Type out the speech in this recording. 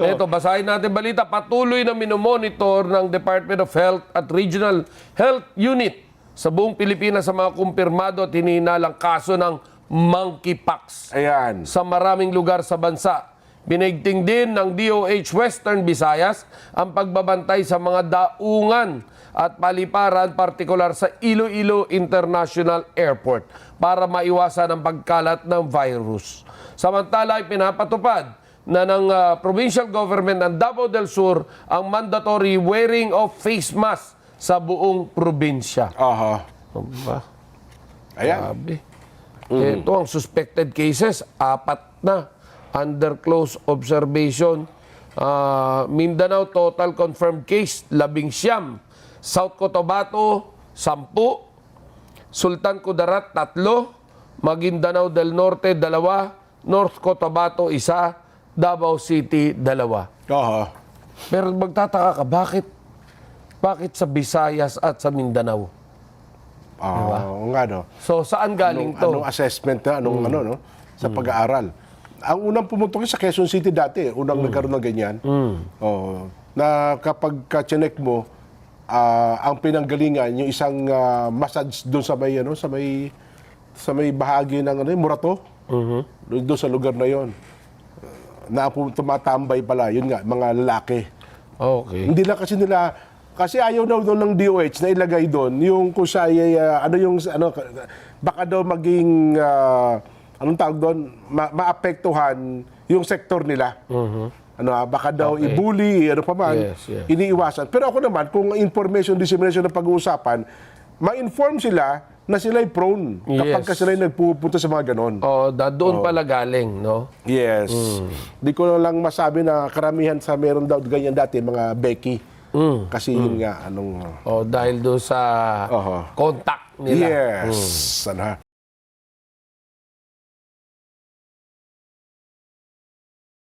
Ito, basahin natin balita. Patuloy na minomonitor ng Department of Health at Regional Health Unit sa buong Pilipinas sa mga kumpirmado at hinihinalang kaso ng monkeypox Ayan. sa maraming lugar sa bansa. Binigting din ng DOH Western Visayas ang pagbabantay sa mga daungan at paliparan, partikular sa Iloilo International Airport para maiwasan ang pagkalat ng virus. Samantala ay pinapatupad na ng ah, provincial government ng Davao del Sur ang mandatory wearing of face mask sa buong probinsya. Aha. Aba. Ayan. Grabe. Ito ang suspected cases, apat na under close observation. Ah, Mindanao total confirmed case, labing siyam. South Cotabato, sampu. Sultan Kudarat, tatlo. Maguindanao del Norte, dalawa. North Cotabato, isa. Davao City, dalawa. Aha. Pero magtataka ka, bakit? Bakit sa Visayas at sa Mindanao? Oo nga, no? So, saan galing Anong, to? anong assessment na, anong ano, no? Sa pag-aaral. Ang unang pumutok sa Quezon City dati, unang nagkaroon ng ganyan. Oo. na kapag ka-check mo, ah, ang pinanggalingan, yung isang ah, massage doon sa may, ano, sa may, sa may bahagi ng ano, Murato. Doon doon sa lugar na yon na tumatambay pala, yun nga, mga lalaki. Okay. Hindi lang kasi nila kasi ayaw daw doon ng DOH na ilagay doon yung kung sa uh, ano yung ano baka daw maging uh, anong tawag doon ma- maapektuhan yung sektor nila. Ano ah, baka daw Okay. i-bully ano pa man Yes, yes. iniiwasan. Pero ako naman kung information dissemination na pag-uusapan, ma-inform sila na sila'y prone kapag Yes. ka sila'y nagpupunta sa mga ganon. Oh, da doon pala galing, no? Yes. Di ko lang masabi na karamihan sa meron daw ganyan dati, mga Becky. Kasi yun nga, anong... Oh, dahil doon sa Oho. contact nila. Yes. Ano ha?